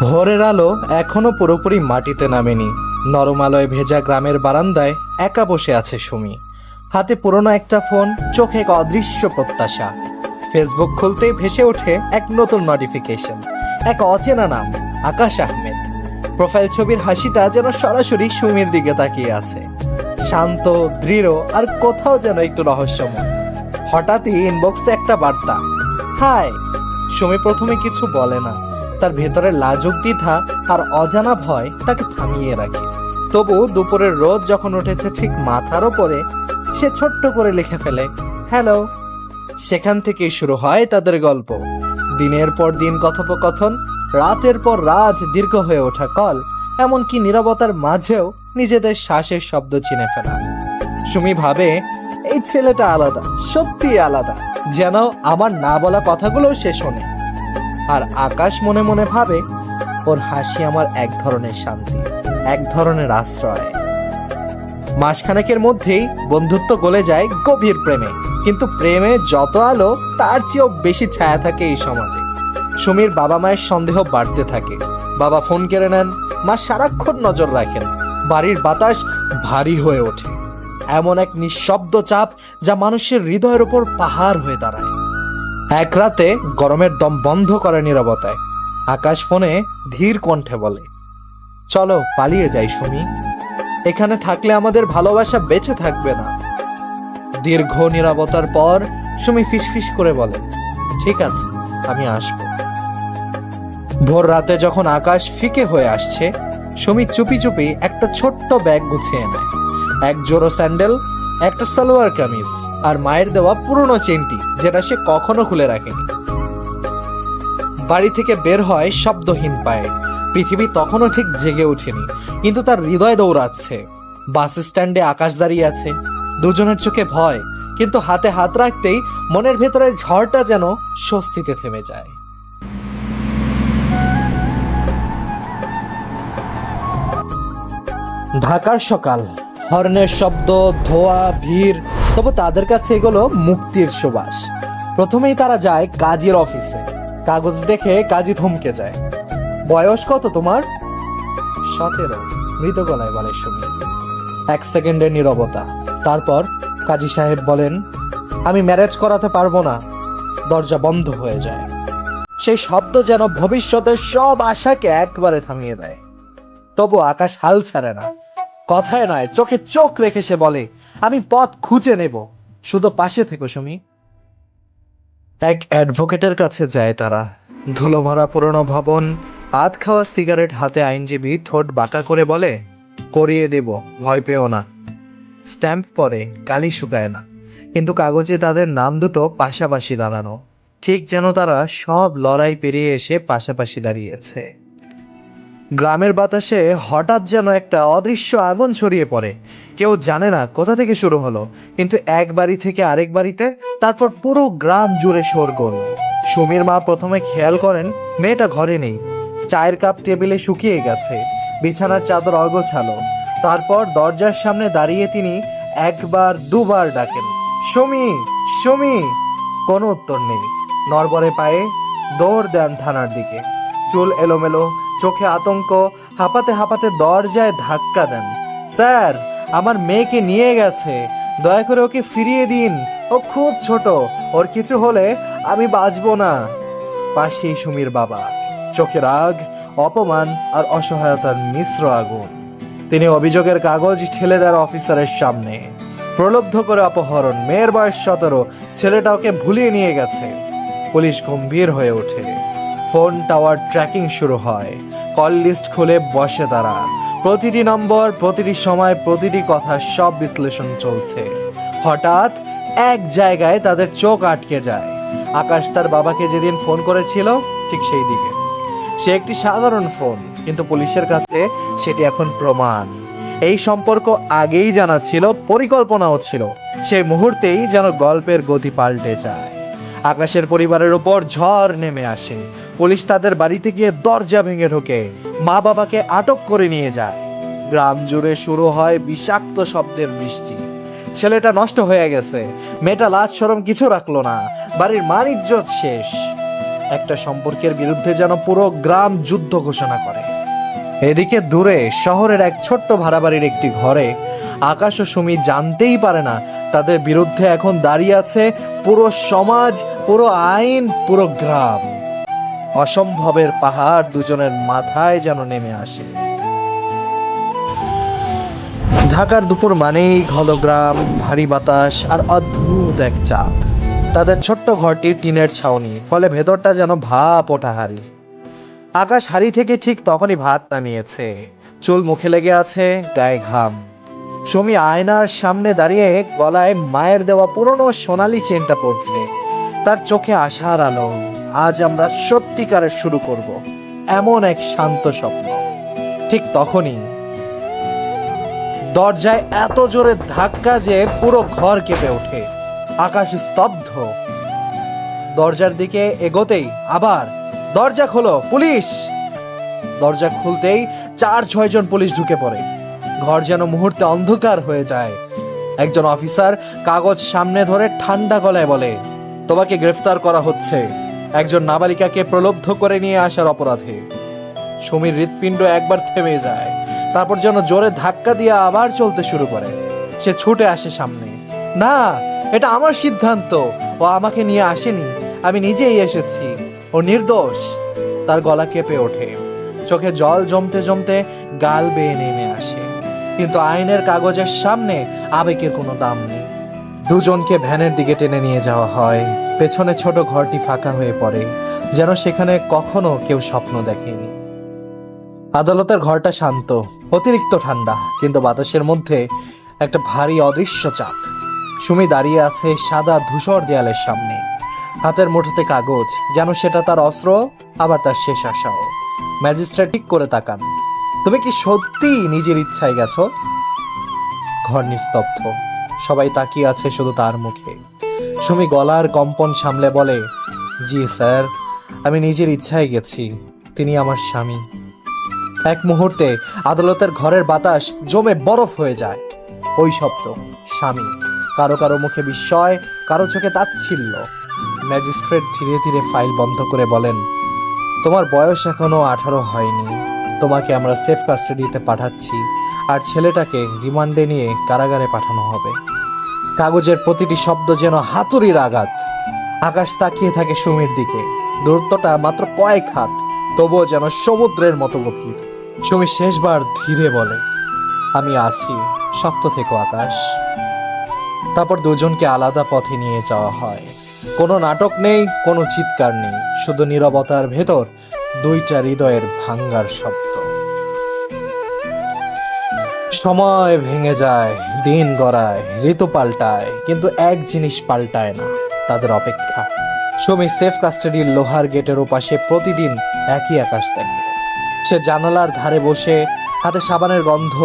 ভোরের আলো এখনও পুরোপুরি মাটিতে নামেনি। নরম আলোয় ভেজা গ্রামের বারান্দায় একা বসে আছে সুমি। হাতে পুরনো একটা ফোন, চোখে এক অদৃশ্য প্রত্যাশা। ফেসবুক খুলতেই ভেসে ওঠে এক নতুন নোটিফিকেশন এক অচেনা নাম, আকাশ আহমেদ। প্রোফাইল ছবির হাসিটা যেন সরাসরি সুমির দিকে তাকিয়ে আছে। শান্ত, দৃঢ় আর কোথাও যেন একটু রহস্যময়। হঠাৎই ইনবক্সে একটা বার্তা, হাই। সুমি প্রথমে কিছু বলে না। তার ভেতরে লাজুক দ্বিধা আর অজানা ভয় তাকে থামিয়ে রাখে। তবু দুপুরের রোদ যখন উঠেছে ঠিক মাথার ওপরে, সে ছোট্ট করে লিখে ফেলে, হ্যালো। সেখান থেকেই শুরু হয় তাদের গল্প। দিনের পর দিন কথোপকথন, রাতের পর রাত দীর্ঘ হয়ে ওঠা কল, এমনকি নীরবতার মাঝেও নিজেদের শ্বাসের শব্দ চিনে ফেলা। সুমি ভাবে, এই ছেলেটা আলাদা সত্যি আলাদা, যেন আমার না বলা কথাগুলোও সে শোনে। আর আকাশ মনে মনে ভাবে, ওর হাসি আমার এক ধরনের শান্তি, এক ধরনের আশ্রয়। মাসখানেকের মধ্যেই বন্ধুত্ব গলে যায় গভীর প্রেমে, কিন্তু প্রেমে যত আলো, তার চেয়েও বেশি ছায়া থাকে এই সমাজে। সুমির বাবা মায়ের সন্দেহ বাড়তে থাকে। বাবা ফোন কেড়ে নেন, মা সারাক্ষণ নজর রাখেন, বাড়ির বাতাস ভারী হয়ে ওঠে। এমন এক নিঃশব্দ চাপ যা মানুষের হৃদয়ের উপর পাহাড় হয়ে দাঁড়ায়। এক রাতে গরমের দম বন্ধ করে নীরবতায়। আকাশ ফোনে ধীর কণ্ঠে বলে, চলো, পালিয়ে যাই, সুমি। এখানে থাকলে আমাদের ভালোবাসা বেঁচে থাকবে না। দীর্ঘ নীরবতার পর সুমি ফিসফিস করে বলে, ঠিক আছে, আমি আসব। ভোর রাতে যখন আকাশ ফিকে হয়ে আসছে, সুমি চুপি চুপি একটা ছোট্ট ব্যাগ গুছিয়ে নেয়। এক জোড়ো স্যান্ডেল একটা সালোয়ার কামিজ আর মায়ের দেওয়া পুরনো চেনটি, যেটা সে কখনো খুলে রাখেনি। বাড়ি থেকে বের হয় শব্দহীন পায়ে। পৃথিবী তখনও ঠিক জেগে ওঠেনি, কিন্তু তার হৃদয় দৌড়াচ্ছে। বাস স্ট্যান্ডে আকাশ দাঁড়িয়ে আছে। দুজনের চোখে ভয়, কিন্তু হাতে হাত রাখতেই মনের ভেতরের ঝড়টা যেন স্বস্তিতে থেমে যায়। ঢাকার সকাল। হর্নের শব্দ, ধোয়া, ভিড়, তবু তাদের কাছে এগুলো মুক্তির সুবাস। প্রথমেই তারা যায় কাজীর অফিসে। কাগজ দেখে কাজী থমকে যায়। বয়স কত তোমার? সতেরো। মৃত গলায় বলে সুমি এক সেকেন্ডের নীরবতা। তারপর কাজী সাহেব বলেন, আমি ম্যারেজ করাতে পারব না। দরজা বন্ধ হয়ে যায়। সেই শব্দ যেন ভবিষ্যতের সব আশাকে একবারে থামিয়ে দেয়। তবু আকাশ হাল ছাড়ে না। কথায় নয়, চোখে চোখ রেখে সে বলে, আমি পথ খুঁজে নেব। শুধু পাশে থেকো, সুমি। এক অ্যাডভোকেটের কাছে যায় তারা। ধুলোভরা পুরনো ভবন আধ খাওয়া সিগারেট হাতে আইনজীবী ঠোঁট বাঁকা করে বলে, করিয়ে দেব, ভয় পেও না। স্ট্যাম্প পরে, কালি শুকায় না। কিন্তু কাগজে তাদের নাম দুটো পাশাপাশি দাঁড়ানো। ঠিক যেন তারা সব লড়াই পেরিয়ে এসে পাশাপাশি দাঁড়িয়েছে। গ্রামের বাতাসে হঠাৎ যেন একটা অদৃশ্য আগুন ছড়িয়ে পড়ে। কেউ জানে না কোথা থেকে শুরু হলো, কিন্তু এক বাড়ি থেকে আরেক বাড়িতে, তারপর পুরো গ্রাম জুড়ে শোরগোল। সুমির মা প্রথমে খেয়াল করেন, মেয়েটা ঘরে নেই। চায়ের কাপ টেবিলে শুকিয়ে গেছে, বিছানার চাদর অগোছালো। তারপর দরজার সামনে দাঁড়িয়ে তিনি একবার, দুবার ডাকেন, সুমি সুমি! কোনো উত্তর নেই। নরবরে পায়ে দৌড় দেন থানার দিকে। চুল এলোমেলো, চোখে আতঙ্ক, হাঁপাতে হাঁপাতে দরজায় ধাক্কা দেন। স্যার, আমার মেয়েকে নিয়ে গেছে। দয়া করে ওকে ফিরিয়ে দিন। ও খুব ছোট। ওর কিছু হলে আমি বাঁচবো না। পাশেই সুমির বাবা। চোখে রাগ, অপমান আর অসহায়তার মিশ্র আগুন। তিনি অভিযোগের কাগজ ঠেলে দেন অফিসারের সামনে। প্রলব্ধ করে অপহরণ। মেয়ের বয়স সতেরো। ছেলেটা ওকে ভুলিয়ে নিয়ে গেছে। পুলিশ গম্ভীর হয়ে ওঠে। ফোন টাওয়ার ট্র্যাকিং শুরু হয়। কল লিস্ট খুলে বসে তারা। প্রতিটি নম্বর, প্রতিটি সময়, প্রতিটি কথা সব বিশ্লেষণ চলছে। হঠাৎ এক জায়গায় তাদের চোখ আটকে যায়। আকাশ তার বাবাকে যেদিন ফোন করেছিল, ঠিক সেই দিকে। সে একটি সাধারণ ফোন, কিন্তু পুলিশের কাছে সেটি এখন প্রমাণ। এই সম্পর্ক আগেই জানা ছিল, পরিকল্পনাও ছিল। সেই মুহূর্তেই যেন গল্পের গতি পাল্টে যায়। আকাশের পরিবারের উপর ঝড় নেমে আসে। পুলিশ তাদের বাড়িতে গিয়ে দরজা ভেঙে ঢোকে। মা বাবাকে আটক করে নিয়ে যায়। গ্রাম জুড়ে শুরু হয় বিষাক্ত শব্দের বৃষ্টি। ছেলেটা নষ্ট হয়ে গেছে। মেয়েটা লাজ সরম কিছু রাখল না। বাড়ির মান ইজ্জত শেষ। একটা সম্পর্কের বিরুদ্ধে যেন পুরো গ্রাম যুদ্ধ ঘোষণা করে। এদিকে দূরে শহরের এক ছোট্ট ভাড়া বাড়ির একটি ঘরে আকাশ ও সুমি জানতেই পারে না তাদের বিরুদ্ধে এখন দাঁড়িয়ে আছে পুরো সমাজ, পুরো আইন, পুরো গ্রাম। অসম্ভবের পাহাড় দুজনের মাথায় যেন নেমে আসে। ঢাকার দুপুর মানেই ঘন গ্রাম, ভারী বাতাস আর অদ্ভুত এক চাপ। তাদের ছোট্ট ঘরটি টিনের ছাউনি, ফলে ভেতরটা যেন ভাপ ওঠা হারি আকাশ হাড়ি থেকে ঠিক তখনই ভাত নামিয়েছে। চুল মুখে লেগে আছে গায়ে ঘাম। সুমি আয়নার সামনে দাঁড়িয়ে গলায় মায়ের দেওয়া পুরনো সোনালি চেনটা পড়ছে তার চোখে আশার আলো। আজ আমরা সত্যিকারের শুরু করব এমন এক শান্ত স্বপ্ন। ঠিক তখনই দরজায় এত জোরে ধাক্কা যে পুরো ঘর কেঁপে ওঠে। আকাশ স্তব্ধ। দরজার দিকে এগোতেই আবার দরজা খোলো, পুলিশ! দরজা খুলতেই চার ছয় জন পুলিশ ঢুকে পড়ে। ঘর যেন মুহূর্তে অন্ধকার হয়ে যায়। একজন অফিসার কাগজ সামনে ধরে ঠান্ডা গলায় বলে, তোমাকে গ্রেফতার করা হচ্ছে। একজন নাবালিকাকে প্রলব্ধ করে নিয়ে আসার অপরাধে। সমীর হৃৎপিণ্ড একবার থেমে যায়, তারপর যেন জোরে ধাক্কা দিয়ে আবার চলতে শুরু করে। সে ছুটে আসে সামনে, না, এটা আমার সিদ্ধান্ত। ও আমাকে নিয়ে আসেনি। আমি নিজেই এসেছি। ও নির্দোষ। তার গলা কেঁপে ওঠে। চোখে জল জমতে জমতে গাল বেয়ে নেমে আসে। কিন্তু আইনের কাগজের সামনে আবেগের কোনো দাম নেই। দুজনকে ভ্যানের দিকে টেনে নিয়ে যাওয়া হয়। পেছনে ছোট ঘরটি ফাঁকা হয়ে পড়ে, যেন সেখানে কখনো কেউ স্বপ্ন দেখেনি। আদালতের ঘরটা শান্ত, অতিরিক্ত ঠান্ডা, কিন্তু বাতাসের মধ্যে একটা ভারী অদৃশ্য চাপ। সুমি দাঁড়িয়ে আছে সাদা ধূসর দেয়ালের সামনে। হাতের মুঠোতে কাগজ, যেন সেটা তার অস্ত্র, আবার তার শেষ আশাও। ম্যাজিস্ট্রেট ঠিক করে তাকান। তুমি কি সত্যি নিজের ইচ্ছায় গেছো? ঘর নিস্তব্ধ। সবাই তাকিয়ে আছে শুধু তার মুখে। সুমি গলার কম্পন সামলে বলে, জি, স্যার, আমি নিজের ইচ্ছায় গেছি। তিনি আমার স্বামী। এক মুহূর্তে আদালতের ঘরের বাতাস জমে বরফ হয়ে যায়। ওই শব্দ, স্বামী, কারও কারও মুখে বিস্ময়, কারও চোখে তাচ্ছিল্য। ম্যাজিস্ট্রেট ধীরে ধীরে ফাইল বন্ধ করে বলেন, তোমার বয়স এখনও আঠারো হয়নি। তোমাকে আমরা সেফ কাস্টাডিতে পাঠাচ্ছি। আর ছেলেটাকে রিমান্ডে নিয়ে কারাগারে পাঠানো হবে। কাগজের প্রতিটি শব্দ যেন হাতুড়ির আঘাত। আকাশ তাকিয়ে থাকে সুমির দিকে। দূরত্বটা মাত্র কয়েক হাত, তবুও যেন সমুদ্রের মতো গভীর। সুমি শেষবার ধীরে বলে, আমি আছি, শক্ত থেকো আকাশ। তারপর দুজনকে আলাদা পথে নিয়ে যাওয়া হয়। কোনো নাটক নেই, কোনো চিৎকার নেই। শুধু নীরবতার ভেতর দুইটা হৃদয়ের ভাঙ্গার শব্দ। সময় ভেঙে যায়, দিন গড়ায়, ঋতু পাল্টায়, কিন্তু এক জিনিস পাল্টায় না, তাদের অপেক্ষা। সুমি সেফ কাস্টাডির লোহার গেটের ওপাশে প্রতিদিন একই আকাশ দেখে। সে জানালার ধারে বসে, হাতে সাবানের গন্ধ,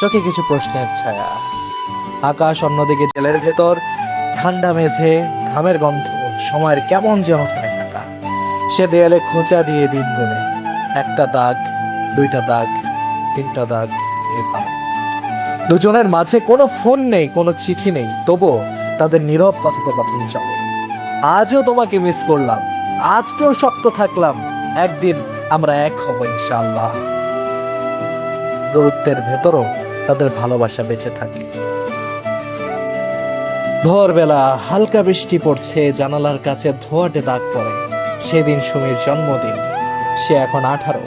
চোখে কিছু প্রশ্নের ছায়া। আকাশ অন্যদিকে জেলের ভেতর, ঠান্ডা মেঝে, ঘামের গন্ধ, সময়ের কেমন যেন থাকা। সে দেয়ালে খোঁচা দিয়ে দিন গুনে। একটা দাগ, দুইটা দাগ, তিনটা দাগ দুজনের মাঝে কোনো ফোন নেই, কোনো চিঠি নেই, তবুও তাদের নীরব কথোপকথন চলে। আজও তোমাকে মিস করলাম। আজকেও শক্ত থাকলাম। একদিন আমরা এক হব ইনশাআল্লাহ। দূরত্বের ভেতরও তাদের ভালোবাসা বেঁচে থাকে। ভোরবেলা হালকা বৃষ্টি পড়ছে, জানালার কাছে ধোয়াটে দাগ পড়ে। সেদিন সুমির জন্মদিন। সে এখন আঠারো।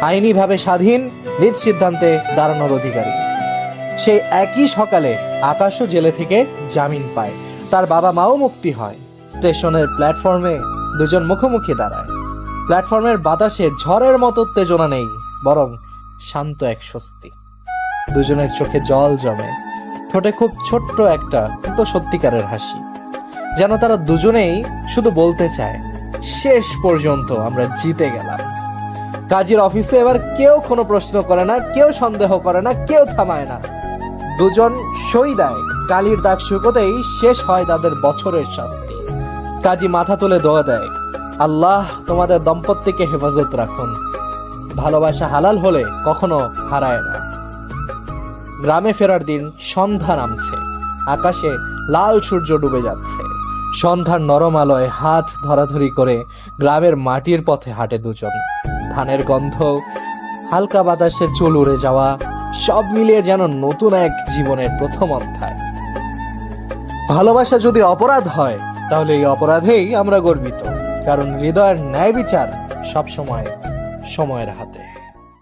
আইনিভাবে স্বাধীন, নিজ সিদ্ধান্তে দাঁড়ানোর অধিকারী। সেই একই সকালে আকাশও জেলে থেকে জামিন পায়। তার বাবা মাও মুক্তি হয়। স্টেশনের প্ল্যাটফর্মে দুজন মুখোমুখি দাঁড়ায়। প্ল্যাটফর্মের বাতাসে ঝড়ের মতো উত্তেজনা নেই, বরং শান্ত এক স্বস্তি। দুজনের চোখে জল জমে। ঠোঁটে খুব ছোট্ট একটা কিন্তু সত্যিকারের হাসি। যেন তারা দুজনেই শুধু বলতে চায় শেষ পর্যন্ত আমরা জিতে গেলাম। কাজীর অফিসে এবার কেউ কোনো প্রশ্ন করে না, কেউ সন্দেহ করে না, কেউ থামায় না। দুজন সই দেয় কালির দাগ শুকোতেই শেষ হয় তাদের বছরের শাস্তি। কাজী মাথা তুলে দোয়া দেয়, আল্লাহ তোমাদের দম্পতিকে হেফাজত রাখুন। ভালোবাসা হালাল হলে কখনো হারায় না। গ্রামে ফেরার দিন সন্ধ্যা নামছে, আকাশে লাল সূর্য ডুবে যাচ্ছে। সন্ধ্যার নরম আলোয় হাত ধরাধরি করে গ্রামের মাটির পথে হাঁটে দুজন। ধানের গন্ধ, হালকা বাতাসে চুল উড়ে যাওয়া, সব মিলিয়ে যেন নতুন এক জীবনের প্রথম অধ্যায়। ভালোবাসা যদি অপরাধ হয়, তাহলে এই অপরাধেই আমরা গর্বিত, কারণ হৃদয়ের ন্যায় বিচার সবসময় সময়ের হাতে।